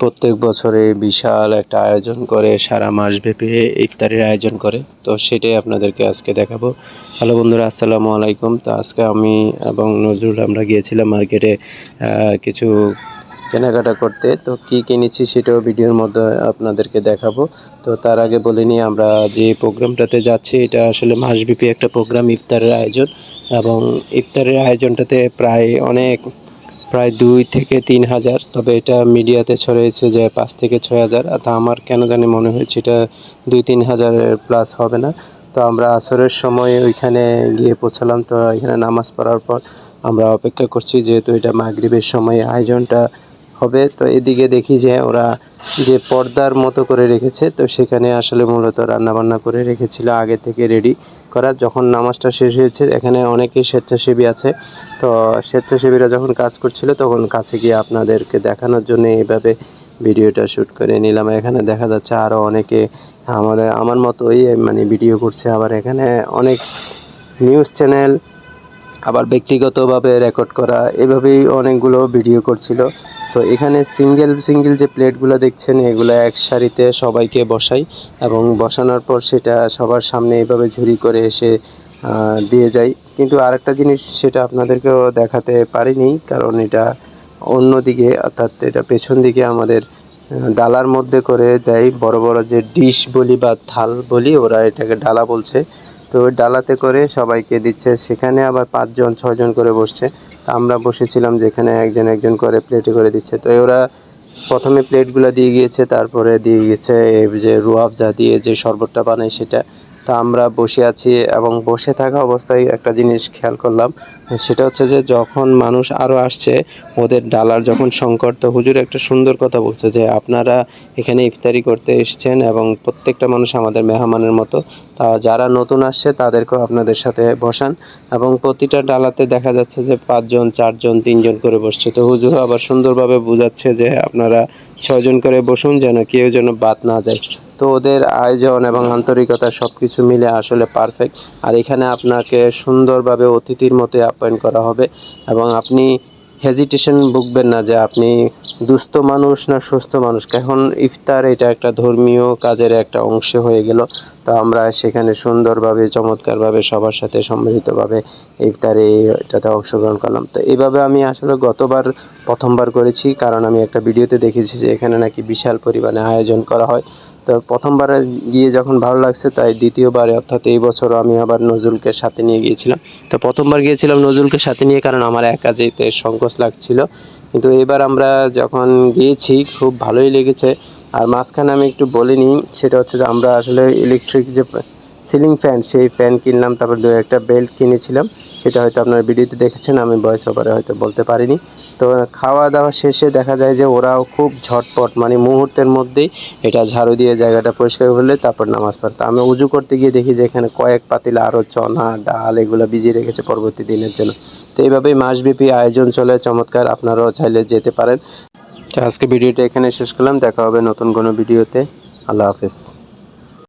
প্রত্যেক বছরে বিশাল একটা আয়োজন করে, সারা মাসব্যাপী ইফতারের আয়োজন করে। তো সেটাই আপনাদেরকে আজকে দেখাবো। হ্যালো বন্ধুরা, আসসালামু আলাইকুম। তো আজকে আমি এবং নজরুল আমরা গিয়েছিলাম মার্কেটে কিছু কেনাকাটা করতে। তো কি কিনেছি সেটাও ভিডিওর মধ্যে আপনাদেরকে দেখাবো। তো তার আগে বলে নিই, আমরা যে প্রোগ্রামটাতে যাচ্ছি, এটা আসলে মাসব্যাপী একটা প্রোগ্রাম, ইফতারের আয়োজন। এবং ইফতারের আয়োজনটাতে প্রায় অনেক প্রায় দুই থেকে তিন হাজার, তবে এটা মিডিয়াতে ছড়িয়েছে যে পাঁচ থেকে ছয় হাজার তা আমার কেন জানি মনে হয়েছে এটা দুই তিন হাজারের প্লাস হবে না। তো আমরা আসরের সময় ওইখানে গিয়ে পৌঁছালাম, তো এখানে নামাজ পড়ার পর আমরা অপেক্ষা করছি, যেহেতু এটা মাগরিবের সময়, আয়োজনটা হবে। তো এদিকে দেখি যে ওরা যে পর্দার মতো করে রেখেছে, তো সেখানে আসলে মূলত রান্নাবান্না করে রেখেছিল, আগে থেকে রেডি করা। যখন নামাজটা শেষ হয়েছে, এখানে অনেকেই স্বেচ্ছাসেবী আছে। তো স্বেচ্ছাসেবীরা যখন কাজ করছিল, তখন কাছে গিয়ে আপনাদেরকে দেখানোর জন্য এইভাবে ভিডিওটা শ্যুট করে নিলাম। এখানে দেখা যাচ্ছে আরও অনেকে আমাদের, আমার মতোই মানে ভিডিও করছে। আবার এখানে অনেক নিউজ চ্যানেল আবার ব্যক্তিগতভাবে রেকর্ড করা, এভাবেই অনেকগুলো ভিডিও করছিল। তো এখানে সিঙ্গেল সিঙ্গেল যে প্লেটগুলো দেখছেন, এগুলো এক সারিতে সবাইকে বসাই এবং বসানোর পর সেটা সবার সামনে এভাবে ঝুরি করে এসে দিয়ে যাই। কিন্তু আরেকটা জিনিস সেটা আপনাদেরকেও দেখাতে পারিনি, কারণ এটা অন্য দিকে অর্থাৎ এটা পেছন দিকে আমাদের ডালার মধ্যে করে দেয়। বড় বড় যে ডিশ বলি বা থাল বলি, ওরা এটাকে ডালা বলছে। তো ডালাতে করে সবাইকে দিচ্ছে। সেখানে আবার পাঁচজন ছজন করে বসছে। তা আমরা বসেছিলাম যেখানে একজন একজন করে প্লেটে করে দিচ্ছে। তো ওরা প্রথমে প্লেটগুলো দিয়ে গিয়েছে, তারপরে দিয়ে গিয়েছে এই যে রুয়াবজা দিয়ে যে শরবতটা বানায় সেটা। তা আমরা বসে আছি এবং বসে থাকা অবস্থায় একটা জিনিস খেয়াল করলাম, সেটা হচ্ছে যে যখন মানুষ আরও আসছে, ওদের ডালার যখন সংকট, তো হুজুর একটা সুন্দর কথা বলছে যে আপনারা এখানে ইফতারি করতে এসেছেন এবং প্রত্যেকটা মানুষ আমাদের মেহমানের মতো। তা যারা নতুন আসছে, তাদেরকেও আপনাদের সাথে বসান এবং প্রতিটা ডালাতে দেখা যাচ্ছে যে পাঁচজন, চারজন, তিনজন করে বসছে। তো হুজুর আবার সুন্দরভাবে বোঝাচ্ছে যে আপনারা ছয়জন করে বসুন যেন কেউ যেন বাদ না যায়। তো ওদের আয়োজন এবং আন্তরিকতা সব কিছু মিলে আসলে পারফেক্ট আর এখানে আপনাকে সুন্দরভাবে অতিথির মতো আপ্যায়ন করা হবে এবং আপনি হেজিটেশন ভুগবেন না যে আপনি দুস্থ মানুষ না সুস্থ মানুষ। এখন ইফতার এটা একটা ধর্মীয় কাজের একটা অংশ হয়ে গেল। তো আমরা সেখানে সুন্দরভাবে, চমৎকারভাবে সবার সাথে সম্মিলিতভাবে ইফতারে এটাতে অংশগ্রহণ করলাম। তো এইভাবে আমি আসলে গতবার, প্রথমবার করেছি। কারণ আমি একটা ভিডিওতে দেখেছি যে এখানে নাকি বিশাল পরিমাণে আয়োজন করা হয়। তো প্রথমবারে গিয়ে যখন ভালো লাগছে, তাই দ্বিতীয়বারে অর্থাৎ এই বছর আমি আবার নজরুলকে সাথে নিয়ে গিয়েছিলাম। তো প্রথমবার গিয়েছিলাম নজরুলকে সাথে নিয়ে কারণ আমার একা যেতে সংকোচ লাগছিল। কিন্তু এবার আমরা যখন গিয়েছি, খুব ভালোই লেগেছে। আর মাঝখানে আমি একটু বলিনি, সেটা হচ্ছে যে আমরা আসলে ইলেকট্রিক যে সিলিং ফ্যান সেই ফ্যান কিনলাম, তারপর দু একটা বেল্ট কিনেছিলাম। সেটা হয়তো আপনার ভিডিওতে দেখেছেন, আমি ভয়েস ওভারে হয়তো বলতে পারিনি। তো খাওয়া দাওয়া শেষে দেখা যায় যে ওরাও খুব ঝটপট মানে মুহূর্তের মধ্যেই এটা ঝাড়ু দিয়ে জায়গাটা পরিষ্কার করলে তারপর নামাজ পড়তে। আমি উজু করতে গিয়ে দেখি যে এখানে কয়েক পাতিল আরও চনা, ডাল এগুলো ভিজিয়ে রেখেছে পরবর্তী দিনের জন্য। তো এইভাবেই মাসব্যাপী আয়োজন চলে, চমৎকার। আপনারাও চাইলে যেতে পারেন। তো আজকে ভিডিওটা এখানে শেষ করলাম। দেখা হবে নতুন কোনো ভিডিওতে আল্লাহ হাফেজ।